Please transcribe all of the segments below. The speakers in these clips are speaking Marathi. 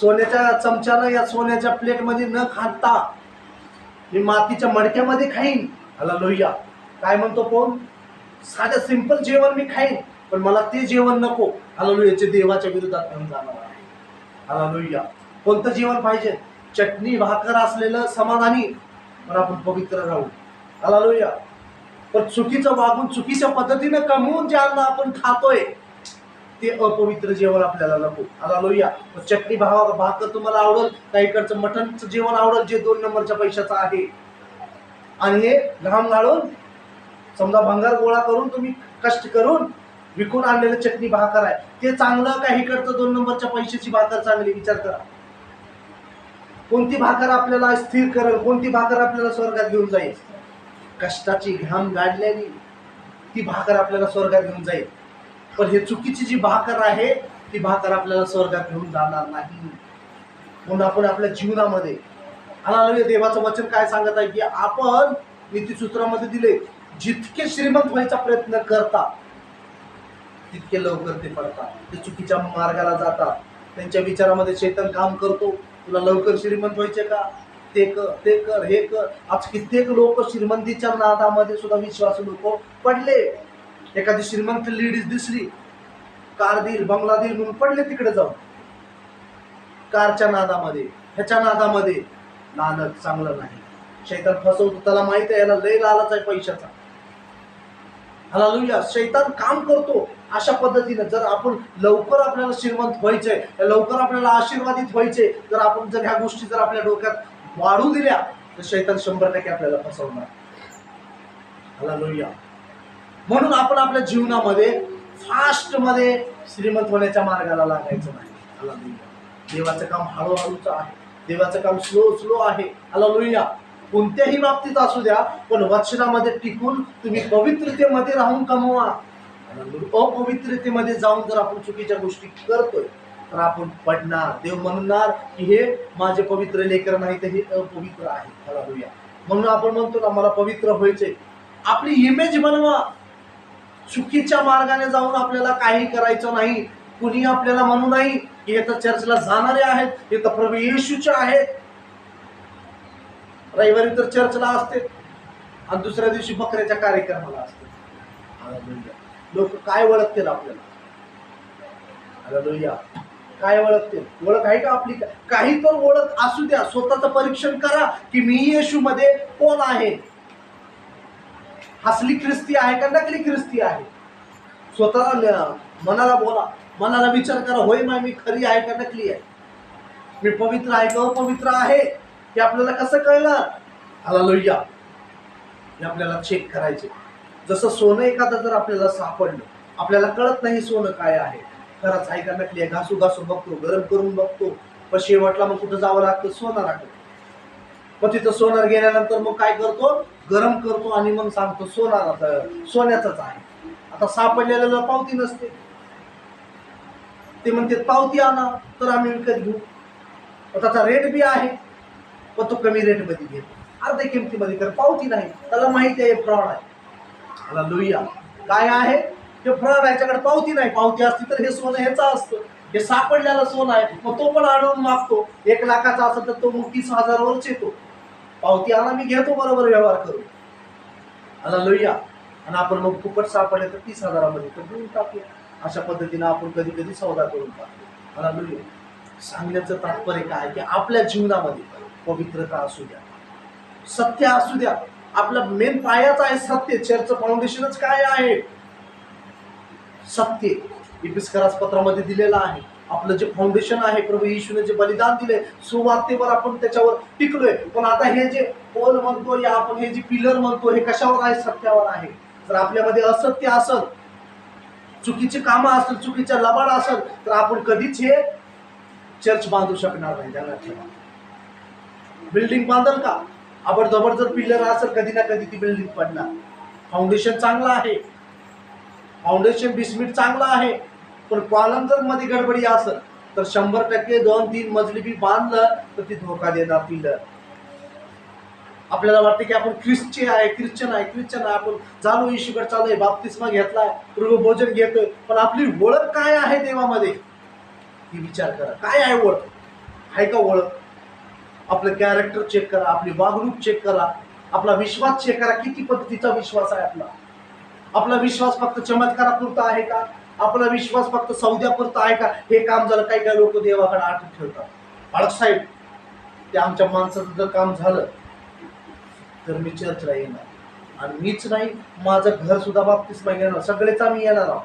सोन्याच्या चमच्यानं या सोन्याच्या प्लेटमध्ये न खाता मी मातीच्या मडक्यामध्ये खाईन. हला लोहिया. काय म्हणतो कोण साधं सिंपल जेवण मी खाईन पण मला ते जेवण नको. आला लोहियाचे देवाच्या विरोधात घेऊन जाणार आहे. आला लोहिया. कोणतं जेवण पाहिजे? चटणी भाकर असलेलं समाधानी. पण आपण पवित्र राहू. आला लोहिया. पण चुकीचं वागून चुकीच्या पद्धतीनं कमवून जे अन्न आपण खातोय ते अपवित्र जेवण आपल्याला नको. आला लोहिया चटणी भाव भाकर तुम्हाला आवडेल का इकडचं मटणचं जेवण आवडल जे दोन नंबरच्या पैशाचं आहे? आणि हे घाम गाळून समजा भंगार गोळा करून तुम्ही कष्ट करून विकून आणलेलं चटणी भाकर आहे. ते चांगलं का इकडचं दोन नंबरच्या पैशाची भाकर चांगली? विचार करा. कोणती भाकर आपल्याला स्थिर करेल कोणती भाकर आपल्याला स्वर्गात घेऊन जाईल? कष्टाची घाम गाडल्याने ती भाकर आपल्याला स्वर्गात घेऊन जाईल. पण हे चुकीची जी भाकर आहे ती भाकर आपल्याला स्वर्गात घेऊन जाणार नाही. म्हणून आपण आपल्या जीवनामध्ये आणि देवाचं वचन काय सांगत आहे की आपण नीतीसूत्रामध्ये दिले जितके श्रीमंत व्हायचा प्रयत्न करता तितके लवकर ते पडतात. ते चुकीच्या मार्गाला जातात. त्यांच्या विचारामध्ये चेतन काम करतो. तुला लवकर श्रीमंत व्हायचे का? ते कर ते कर हे कर. आज कित्येक लोक श्रीमंतीच्या नादामध्ये सुद्धा विश्वास लोक पडले. एखादी श्रीमंत लेडीज दिसली कार देईल बंगला देईल म्हणून पडले तिकडे जाऊन. कारच्या नादामध्ये ह्याच्या नादामध्ये लालच चांगलं नाही. शैतान फसवतो त्याला माहीत आहे याला लय लालच आहे पैशाचा. हालेलुया शैतान काम करतो अशा पद्धतीने. जर आपण लवकर आपल्याला श्रीमंत व्हायचंय लवकर आपल्याला आशीर्वादित व्हायचे जर आपण जर ह्या गोष्टी जर आपल्या डोक्यात वाढू दिल्या तर शैतान शंभर टक्के आपल्याला फसवणार. हालेलुया म्हणून आपण आपल्या जीवनामध्ये फास्टमध्ये श्रीमंत होण्याच्या मार्गाला लागायचं नाही. हालेलुया देवाचं काम हळूहळूच आहे. देवाचं काम स्लो स्लो आहे. हालेलुया कोणत्याही बाबतीत असू द्या पण वचनामध्ये टिकून तुम्ही पवित्रतेमध्ये राहून कमवा. अपवित्रतेमध्ये जाऊन जर आपण चुकीच्या गोष्टी करतोय तर आपण पडणार. देव म्हणणार की हे माझे पवित्र लेकर नाही तर हे अपवित्र आहे. म्हणून आपण म्हणतो ना मला पवित्र व्हायचे आपली इमेज बनवा. चुकीच्या मार्गाने जाऊन आपल्याला काही करायचं नाही कुणी आपल्याला म्हणू नाही की हे तर चर्चला जाणारे आहेत हे तर प्रभू येशूचे आहेत. रविवारी तर चर्चला असते. आणि दुसऱ्या दिवशी बकऱ्याच्या कार्यक्रमाला असते. लोक काय ओळखतील आपल्याला? हालेलुया. काय ओळखतील? ओळख आहे का आपली? काही तर ओळख असू द्या. स्वतःचं परीक्षण करा की मी येशू मध्ये कोण आहे? हसली ख्रिस्ती आहे का नकली ख्रिस्ती आहे? स्वतःला मनाला बोला. मनाला विचार करा होय माय मी खरी आहे का नकली आहे? मी पवित्र आहे का अपवित्र आहे? हे आपल्याला कसं कळणार आला लोहिया हे आपल्याला चेक करायचे. जसं सोनं एखादं जर आपल्याला सापडलं आपल्याला कळत नाही सोनं काय आहे. खरंच आहे का नकली आहे? घासू घासू बघतो गरम करून बघतो. पण शेवटला मग कुठं जावं लागतं? सोनार मग तिथं सोनार गेल्यानंतर मग काय करतो? गरम करतो आणि मग सांगतो सोनार आता सोन्याचाच आहे. आता सापडलेल्याला पावती नसते. ते म्हणते पावती आणा तर आम्ही विकत घेऊ. त्याचा रेट बी आहे पण तो कमी रेटमध्ये घेतो. अर्ध्या किमतीमध्ये तर पावती नाही. त्याला माहिती आहे फ्रॉड आहे. त्याला लुईया. काय आहे? ते फ्रॉड याच्याकडे पावती नाही. पावती असती तर हे सोनं ह्याचं असतं. हे सापडलेलं सोनं आहे. मग तो पण आणून मागतो. एक लाखाचा असेल तर तो मग तीस हजारावरच येतो. पावती आणा मी घेतो बरोबर व्यवहार करून. आला लोया. आणि आपण मग फुकट सापडले तर तीस हजारामध्ये तर देऊन टाकूया. अशा पद्धतीनं आपण कधी कधी सौदा करून टाकतो. आला लोया. सांगण्याचं तात्पर्य काय? की आपल्या जीवनामध्ये पवित्रता असू द्या. सत्य असू द्या. आपला मेन पायाच आहे सत्य. चर्च फाउंडेशनच काय आहे? सत्य. इपिस्करास पत्रामध्ये दिलेलं आहे. आपलं जे फाउंडेशन आहे प्रभू येशूने जे बलिदान दिले सुवार्तेवर आपण त्याच्यावर टिकलोय. पण आता हे जे पोल म्हणतो या आपण हे जे पिलर म्हणतो हे कशावर आहे? सत्यावर आहे. जर आपल्यामध्ये असत्य असत चुकीची कामं असेल चुकीच्या लबाड असेल तर आपण कधीच हे चर्च बांधू शकणार नाही. त्याला ठेवा. बिल्डिंग बांधल का? आपण जवळ जर पिल्लर असेल कधी ना कधी ती बिल्डिंग पडणार. फाउंडेशन चांगलं आहे. फाउंडेशन बिस्मिट चांगलं आहे. पण कॉलम जर मध्ये गडबडी असेल तर शंभर टक्के दोन तीन मजली बी बांधलं तर ती धोका देणार पिलं आपल्याला वाटते की आपण ख्रिश्चन आहे ख्रिश्चन आहे ख्रिश्चन आहे आपण चालू येशूकडे चालू आहे बाप्तिस्मा घेतलाय पूर्व भोजन घेतोय पण आपली ओळख काय आहे देवामध्ये? ही विचार करा. काय आहे ओळख? आहे का ओळख? आपलं कॅरेक्टर चेक करा आपली वागणूक चेक करा आपला विश्वास चेक करा. किती पद्धतीचा विश्वास आहे आपला? आपला विश्वास फक्त चमत्कारापुरता आहे का? आपला विश्वास फक्त सौद्यापुरता आहे का? हे काम झालं काही काही लोक देवाकडे आठ ठेवतात बाळक साहेब ते आमच्या माणसाचं जर काम झालं तर मी चर्चला येणार. आणि मीच नाही माझं घर सुद्धा बाबतीस येणार सगळेच आम्ही येणार आहोत.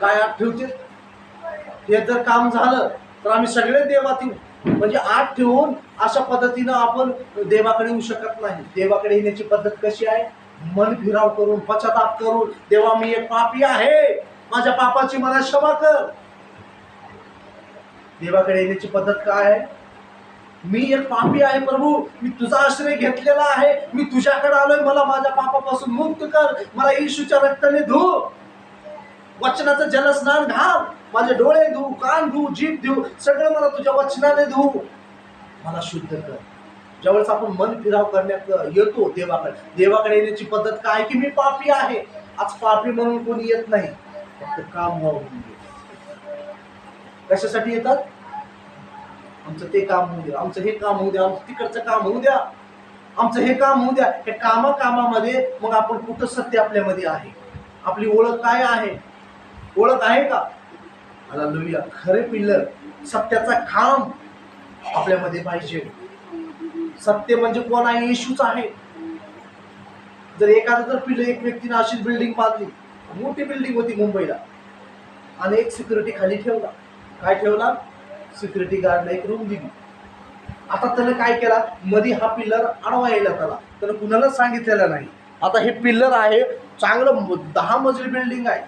काय आठ ठेवतील? हे जर काम झालं तर आम्ही सगळे देवात येऊ. म्हणजे आठ ठेवून अशा पद्धतीनं आपण देवाकडे येऊ शकत नाही. देवाकडे येण्याची पद्धत कशी आहे? मन फिराव करून पश्चाताप करून देवा मी एक पापी आहे. माझ्या पापाची मला क्षमा कर. देवाकडे येण्याची पद्धत काय आहे? मी एक पापी आहे प्रभू. मी तुझा आश्रय घेतलेला आहे. मी तुझ्याकडे आलोय. मला माझ्या पापापासून मुक्त कर. मला येशूच्या रक्ताने धू. वचनाचं जलस्नान घाल. माझे डोळे धू कान धू जीभ धू. सगळं मला तुझ्या वचनाने धू. मला शुद्ध कर. ज्यावेळेस आपण मन फिराव करण्यात येतो देवाकडे देवाकडे येण्याची पद्धत काय की मी पापी आहे? आज पापी म्हणून कोणी येत नाही. फक्त काम व्हावं कशासाठी येतात? आमचं ते काम होऊ द्या आमचं हे काम होऊ द्या आमचं तिकडचं काम होऊ द्या. आमचं हे काम होऊ द्या. हे कामा कामामध्ये मग आपण कुठं सत्य आपल्यामध्ये आहे? आपली ओळख काय आहे? ओळख आहे का? मला लोहिया खरे पिल्लर सत्याचा खांब आपल्यामध्ये पाहिजे. सत्य म्हणजे कोण आहे येशूच आहे. जर एखादं जर पिल्लं एक व्यक्तीने अशी बिल्डिंग बांधली मोठी बिल्डिंग होती मुंबईला आणि एक सिक्युरिटी खाली ठेवला. काय ठेवला? सिक्युरिटी गार्डला एक रूम दिली. आता त्याने काय केला? मध्ये हा पिल्लर आडवा यायला त्याला. त्यानं कुणालाच सांगितलेलं नाही. आता हे पिल्लर आहे चांगलं दहा मजली बिल्डिंग आहे.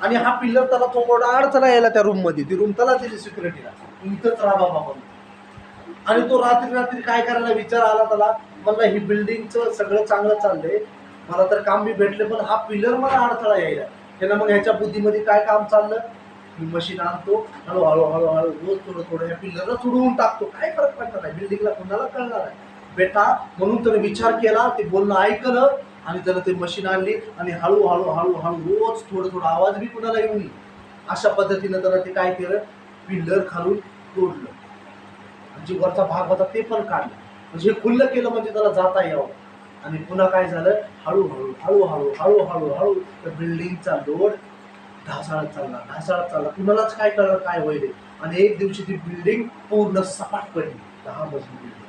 आणि हा पिल्लर त्याला थोडा अडचणा यायला त्या रूममध्ये ती रूम त्याला दिली सिक्युरिटीला इथंच राहा बाबा म्हणून. आणि तो रात्री रात्री काय करायला विचार आला त्याला मला ही बिल्डिंगचं सगळं चांगलं चाललंय. मला तर काम बी भेटले पण हा पिल्लर मला अडथळा यायला. त्यांना मग ह्याच्या बुद्धीमध्ये काय काम चाललं? मी मशीन आणतो हळूहळू हळूहळू रोज थोडं थोडं या पिल्लरला चुडवून टाकतो. काय फरक पडणार नाही बिल्डिंगला कुणाला कळणार आहे? बेटा म्हणून त्याने विचार केला ते बोलणं ऐकलं आणि त्यानं ते मशीन आणली आणि हळूहळू हळूहळू रोज थोडं थोडं आवाज बी कुणाला येऊन अशा पद्धतीनं त्यानं ते काय केलं? पिल्लर खालून तोडलं. जे वरचा भाग होता ते पण काढलं. म्हणजे हे खुल्लं केलं म्हणजे त्याला जाता यावं. आणि पुन्हा काय झालं? हळूहळू हळूहळू हळूहळू हळू त्या बिल्डिंगचा लोड ढासाळत चालला ढासाळत चालला. कुणालाच काय कळलं काय होईल? आणि एक दिवशी ती बिल्डिंग पूर्ण सपाट पडली. दहा मजली बिल्डिंग.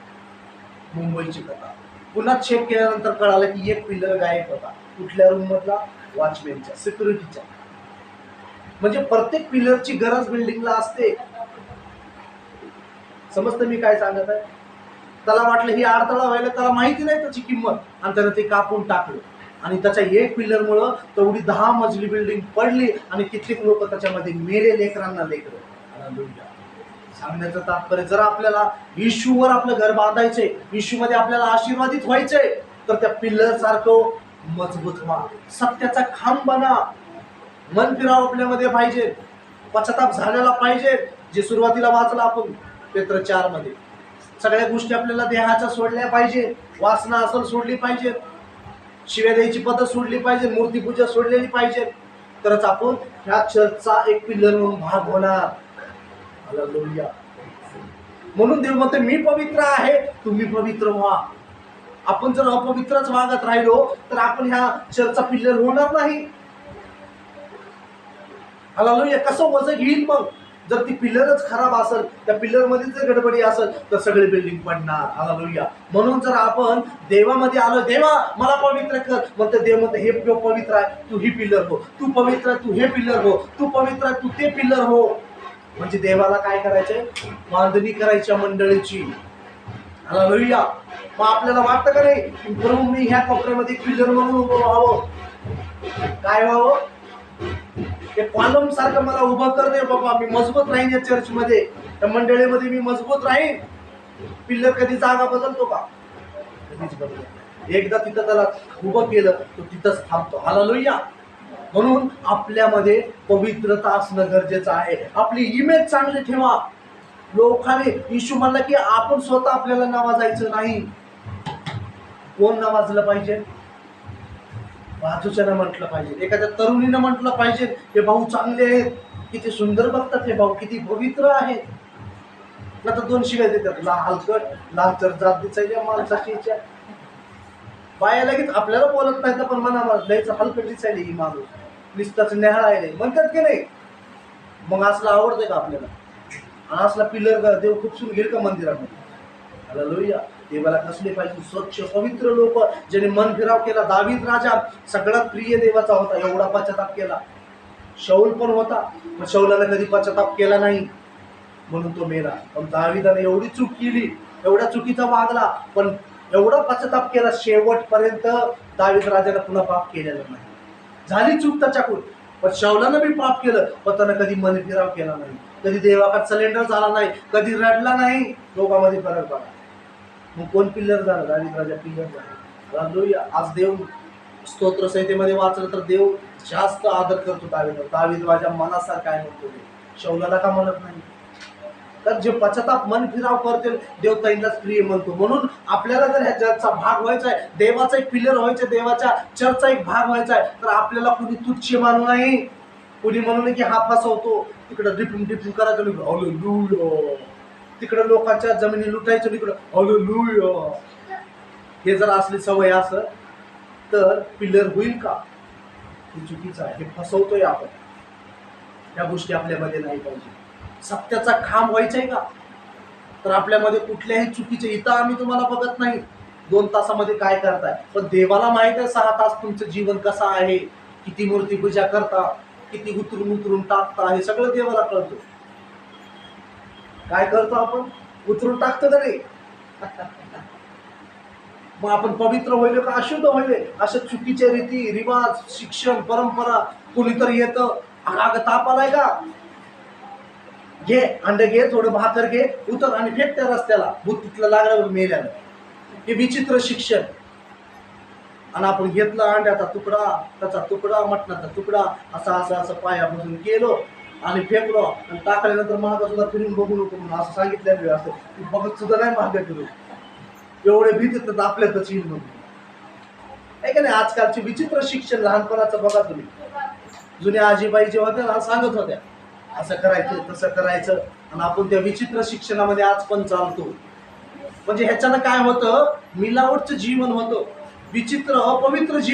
मुंबईची कथा. पुन्हा चेक केल्यानंतर कळालं की एक पिल्लर गायब होता. कुठल्या रूममधला वॉचमॅनच्या सिक्युरिटीच्या म्हणजे प्रत्येक पिलरची गरज बिल्डिंगला असते. समजतं मी काय सांगत आहे? त्याला वाटलं ही अडथळा व्हायला त्याला माहिती नाही त्याची किंमत. आणि त्यानं ते कापून टाकलं. आणि त्याच्या एक पिल्लरमुळं तेवढी दहा मजली बिल्डिंग पडली आणि कित्येक लोक त्याच्यामध्ये मेले लेकरांना लेकर. सांगण्याचं तात्पर्य जर आपल्याला इशूवर आपलं घर बांधायचंय इशूमध्ये आपल्याला आशीर्वादित व्हायचंय तर त्या पिल्लर सारखं मजबूत व्हा. सत्याचा खांब बना. मन फिराव आपल्यामध्ये पाहिजे. पश्चाताप झालेला पाहिजे. जे सुरुवातीला वाचलं आपण पेत्र चारमध्ये. सगळ्या गोष्टी आपल्याला देहाच्या सोडल्या पाहिजे वासना असल सोडली पाहिजे शिव्या द्यायची पद्धत सोडली पाहिजे मूर्तीपूजा सोडलेली पाहिजे. तरच आपण ह्या चर्चचा एक पिल्लर म्हणून भाग होणार. म्हणून देव म्हणते मी पवित्र आहे तुम्ही पवित्र व्हा. आपण जर अपवित्रच वागत राहिलो तर आपण ह्या चर्चचा पिल्लर होणार नाही. हालेलुया कसं वजन घेईल मग? जर ती पिल्लरच खराब असेल त्या पिल्लरमध्ये जर गडबडी असेल तर सगळी बिल्डिंग पडणार. आला लोहिया म्हणून जर आपण देवामध्ये आलो देवा मला पवित्र कर. मग ते देव म्हणते हे पवित्र आहे तू ही पिल्लर हो. तू पवित्र तू हे पिल्लर हो. तू पवित्र तू ते पिल्लर हो. म्हणजे देवाला काय करायचंय? बांधणी करायच्या मंडळीची. आला लोहिया मग आपल्याला वाटतं का नाही की प्रभू मी ह्या कपड्यामध्ये पिल्लर म्हणून उभं व्हावं? काय व्हावं? ते कॉलम सारखं मला उभं कर दे बाबा. मी मजबूत राहीन या चर्च मध्ये त्या मंडळीमध्ये मी मजबूत राहीन. पिल्लर कधी जागा बदलतो का? कधीच बदलत एकदा तिथं त्याला उभं केलं तो तिथंच थांबतो. हालेलुया. म्हणून आपल्यामध्ये पवित्रता असणं गरजेचं आहे. आपली इमेज चांगली ठेवा. लोकांनी इशू म्हणला की आपण स्वतः आपल्याला नावाजायचं नाही. कोण नावाजलं पाहिजे? बाजूच्यानं म्हटलं पाहिजे. एखाद्या तरुणीनं म्हटलं पाहिजे हे भाऊ चांगले आहेत. किती सुंदर बघतात हे भाऊ किती पवित्र आहेत. ना तर दोन शिव्या देतात ला हलकट ला तर जात दिसायच्या माणसाची इच्छा बाया लगेच आपल्याला बोलत नाही तर पण मना लयच हलकट दिसायला ही माणूस. निस्ताच न्याहाळायला म्हणतात की नाही मग असलं आवडतंय का आपल्याला? आणि असला पिल्लर देव खूपसून घेईल का मंदिरामध्ये. त्याला लोहिया देवाला कसले पाहिजे. स्वच्छ पवित्र लोक ज्याने मन फिराव केला दावीद राजा सगळ्यात प्रिय देवाचा होता एवढा पश्चाताप केला. शौल पण होता पण शौलाला कधी पश्चाताप केला नाही. म्हणून तो मेला. पण दाविदाने एवढी चूक केली एवढ्या चुकीचा वागला पण एवढा पश्चाताप केला शेवटपर्यंत दावीद राजाला पुन्हा पाप केलेला नाही. झाली चूक त्याच्याकडून. पण शौलानं बी पाप केलं पण त्यानं कधी मन फिराव केला नाही. कधी देवाकडे सिलेंडर झाला नाही कधी रडला नाही लोकांमध्ये फरक पडला. मग कोण पिल्लर झालं? दावीद राजा पिल्लर झाला हालेलुया. आज देव स्तोत्र संहितेमध्ये वाचलं तर देव जास्त आदर करतो दावीद. दावीद राजा मनासारखा आहे म्हणतो शौलाला का म्हणत नाही? तर जे पश्चाताप मन फिराव करते देव ताईंनाच प्रिय म्हणतो. म्हणून आपल्याला जर ह्या जगचा भाग व्हायचा आहे देवाचा एक पिलर व्हायचा आहे, देवाच्या चर्चचा एक भाग व्हायचा आहे तर आपल्याला कुणी तुच्छ मानू नाही. कुणी म्हणू नये की हा फसवतो तिकडं डिपून डिपून करायचं नाही हॅलेलुया. तिकडं लोकांच्या जमिनी लुटायचं इकडं हॅलेलुया. हे जर असली सवय असं तर पिलर होईल का? हे चुकीचं आहे. हे फसवतोय आपण. या गोष्टी आपल्यामध्ये नाही पाहिजे. सत्याचा खांब व्हायचा आहे का? तर आपल्यामध्ये कुठल्याही चुकीचे इथं आम्ही तुम्हाला बघत नाही. दोन तासामध्ये काय करताय? पण देवाला माहीत आहे सहा तास तुमचं जीवन कसं आहे? किती मूर्ती पूजा करता किती उतरून उतरून टाकता हे सगळं देवाला कळतो. काय करतो आपण? उतरून टाकतो का मग आपण पवित्र होईल का अशुद्ध होईल? अशा चुकीच्या रीती रिवाज शिक्षण परंपरा कोणीतरी येतं? अगं ताप आलाय का? घे अंडे घे थोडं भाकर घे उतर आणि फेक त्या रस्त्याला. भूत तिथलं लागल्यावर मेल्यानं. हे विचित्र शिक्षण. आणि आपण घेतला अंड्याचा तुकडा त्याचा तुकडा मटणाचा तुकडा असा असं असं पायापासून गेलो आणि फेकलो. आणि टाकल्यानंतर महाग सुद्धा फिरून बघू नको म्हणून असं सांगितलेलं असं. की बघत सुद्धा नाही मागे फिरू एवढे भीत तर आपल्यातच येईल म्हणून आहे का नाही? आजकालचे विचित्र शिक्षण लहानपणाचं बघा तुम्ही. जुन्या आजीबाई जे होत्या ना सांगत होत्या असं करायचं तसं करायचं आणि आपण त्या विचित्र शिक्षणामध्ये आज पण चालतो. म्हणजे ह्याच्यानं काय होतं? मिलावटचं जीवन होतं. विचित्र अपवित्र जीवन